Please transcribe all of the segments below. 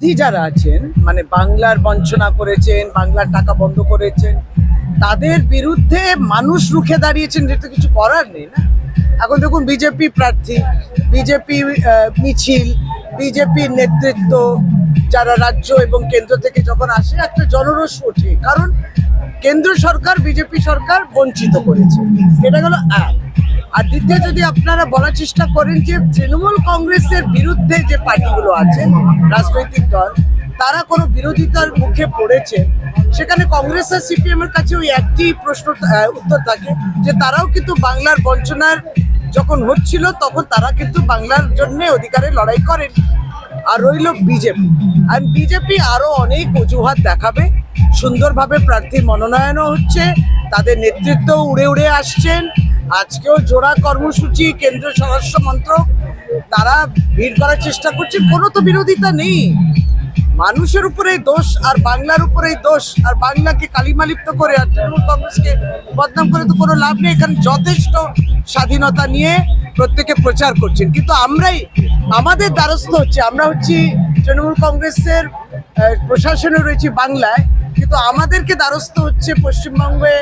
প্রার্থী যারা আছেন মানে বাংলার বঞ্চনা করেছেন, বাংলার টাকা বন্ধ করেছেন, তাদের বিরুদ্ধে মানুষ রুখে দাঁড়িয়েছেন যেটা কিছু করার নেই না? এখন দেখুন, বিজেপি প্রার্থী, বিজেপি মিছিল, বিজেপির নেতৃত্ব, যারা রাজ্য এবং কেন্দ্র থেকে যখন আসে, একটা জনরোষ ওঠে। কারণ কেন্দ্র সরকার, বিজেপি সরকার বঞ্চিত করেছে। এটা গেল এক। আর দ্বিতীয়, যদি আপনারা বলার চেষ্টা করেন যে তৃণমূল কংগ্রেসের বিরুদ্ধে যে পার্টিগুলো আছে, রাজনৈতিক দল, তারা কোনো বিরোধিতার মুখে পড়েছে, সেখানে কংগ্রেস আর সিপিএম এর কাছে ওই একটি প্রশ্ন উত্তর থাকে যে তারাও কিন্তু বাংলার বঞ্চনার যখন হচ্ছিল, তখন তারা কিন্তু বাংলার জন্য অধিকারের লড়াই করেন। আর রইল বিজেপি। আর বিজেপি আরও অনেক অজুহাত দেখাবে। সুন্দরভাবে প্রার্থীর মনোনয়নও হচ্ছে, তাদের নেতৃত্ব উড়ে উড়ে আসছেন। আজকেও জোড়া কর্মসূচি কেন্দ্রীয় স্বরাষ্ট্র মন্ত্রক, তারা ভিড় করার চেষ্টা করছে। কোনো তো বিরোধিতা নেই। মানুষের উপরেই দোষ আর বাংলার উপরেই দোষ। আর বাংলাকে কালিমালিপ্ত করে আর তৃণমূল কংগ্রেসকে বদনাম করে তো কোনো লাভ নেই। এখানে যথেষ্ট স্বাধীনতা নিয়ে প্রত্যেকে প্রচার করছেন। কিন্তু আমরাই, আমাদের দ্বারস্থ হচ্ছে। আমরা হচ্ছি তৃণমূল কংগ্রেসের প্রশাসনে রয়েছি বাংলায়। কিন্তু আমাদেরকে দ্বারস্থ হচ্ছে পশ্চিমবঙ্গে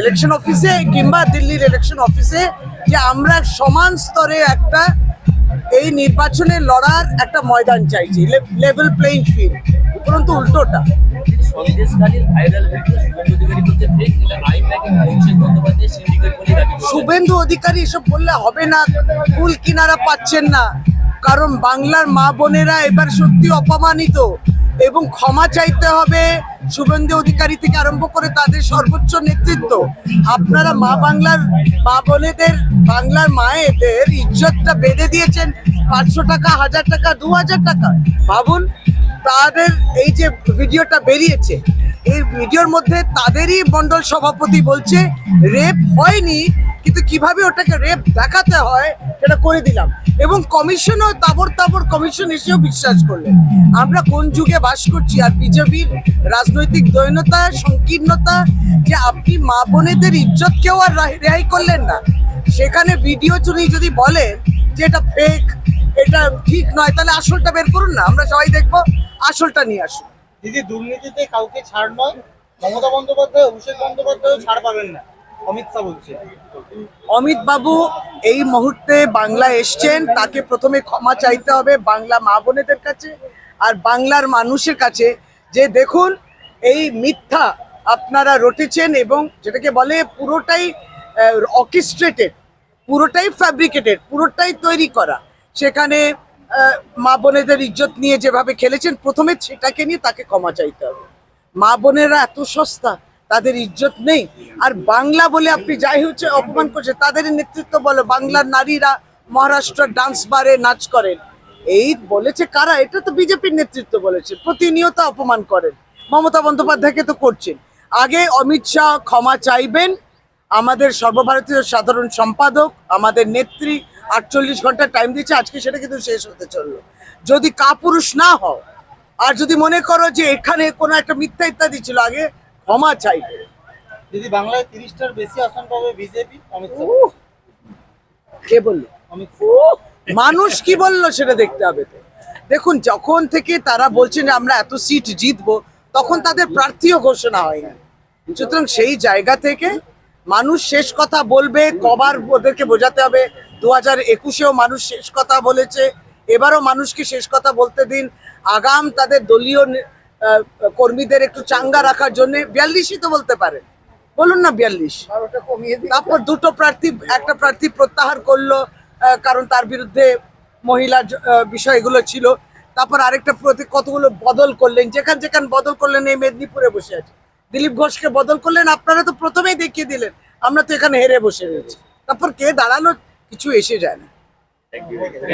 ইলেকশন অফিসে কিংবা দিল্লির ইলেকশন অফিসে যে আমরা সমান স্তরে একটা এই নির্বাচনে লড়ার একটা ময়দান চাইছি লেভেল প্লেইং ফিল্ড উপরন্তু উল্টোটা। শুভেন্দু অধিকারী এসব বললে হবে না কুল কিনারা পাচ্ছেন না কারণ বাংলার মা বোনেরা এবার সত্যি অপমানিত এবং ক্ষমা চাইতে হবে শুভেন্দু অধিকারী থেকে আরম্ভ করে তাদের সর্বোচ্চ নেতৃত্ব, আপনারা মা বাংলার মা বোনেদের, বাংলার মায়েদের ইজ্জতটা বেঁধে দিয়েছেন। পাঁচশো টাকা, হাজার টাকা, দু হাজার টাকা। ভাবুন, তাদের এই যে ভিডিওটা বেরিয়েছে এই ভিডিওর মধ্যে তাদেরই মন্ডল সভাপতি বলছে, রেপ হয়নি, কিন্তু কীভাবে ওটাকে রেপ দেখাতে হয় সেটা করে দিলাম। এবং কমিশনও তাবর তাবর কমিশন এসেও বিশ্বাস করলেন। আমরা কোন যুগে বাস করছি? আর বিজেপির রাজনৈতিক দৈনতা সংকীর্ণতা, যে আপনি মা বোনেদের ইজ্জতকেও আর রেহাই করলেন না। সেখানে ভিডিও চুরি যদি বলেন যে এটা ফেক এটা ঠিক নয়, তাহলে আসলটা বের করুন না। আমরা সবাই দেখব, আসলটা নিয়ে আসুন। দিদি, দুর্নীতিতে কাউকে ছাড় নয়। মমতা বন্দ্যোপাধ্যায়, অভিষেক বন্দ্যোপাধ্যায় ছাড় পাবেন না। অমিত বলছে। বাবু, এই মুহূর্তে বাংলা এসছেন, তাকে প্রথমে ক্ষমা চাইতে হবে বাংলা মা বোনেদের কাছে আর বাংলার মানুষের কাছে। যে দেখুন, এই মিথ্যা আপনারা রটেছেন এবং যেটাকে বলে পুরোটাই অর্কেস্ট্রেটেড পুরোটাই ফ্যাব্রিকেটেড পুরোটাই তৈরি করা। সেখানে মা বোনেদের ইজ্জত নিয়ে যেভাবে খেলেছেন, প্রথমে সেটাকে নিয়ে তাকে ক্ষমা চাইতে হবে। মা বোনেরা এত সস্তা, তাদের ইজ্জত নেই। আর বাংলা বলে আপনি যাই হচ্ছে অপমান করছে, তাদের নেতৃত্ব বলো, বাংলার নারীরা মহারাষ্ট্র ডান্স বারে নাচ করেন। এই বলেছে কারা? এটা তো বিজেপির নেতৃত্ব বলেছে, প্রতিনিয়ত অপমান করেন। মমতা বন্দ্যোপাধ্যায়কে তো করছেন। আগে অমিত শাহ ক্ষমা চাইবেন, আমাদের সর্বভারতীয় সাধারণ সম্পাদক, আমাদের নেত্রী আটচল্লিশ ঘণ্টা টাইম দিচ্ছে আজকে সেটা কিন্তু শেষ হতে চলল। যদি কাপুরুষ না হও আর যদি মনে করো যে এখানে কোনো একটা মিথ্যা ইত্যাদি ছিল আগে ক্ষমা চাইবে। দিদি বাংলায় তিরিশটার বেশি আসন পাবে বিজেপি অমিত কে বলল? অমিত মানুষ কি বলল সেটা দেখতে হবে তো। দেখুন যখন থেকে তারা বলছেন আমরা এত সিট জিতবো তখন তাদের প্রার্থীও ঘোষণা হয়নি। সুতরাং সেই জায়গা থেকে মানুষ শেষ কথা বলবে কবার ওদেরকে বোঝাতে হবে। দু হাজার একুশেও মানুষ শেষ কথা বলেছে। এবারও মানুষকে শেষ কথা বলতে দিন। আগাম তাদের দলীয় কর্মীদের একটু চাঙ্গা রাখার জন্য বিয়াল্লিশই তো বলতে পারেন। বলুন না বিয়াল্লিশ। তারপর দুটো প্রার্থী একটা প্রার্থী প্রত্যাহার করল কারণ তার বিরুদ্ধে মহিলা বিষয়গুলো ছিল। তারপর আরেকটা প্রতি কতগুলো বদল করলেন? যেখান যেখান বদল করলেন এই মেদিনীপুরে বসে আছে। দিলীপ ঘোষকে বদল করলেন আপনারা তো প্রথমেই দেখিয়ে দিলেন। আমরা তো এখানে হেরে বসে রয়েছি। তারপর কে দাঁড়ানো কিছু এসে যায় না।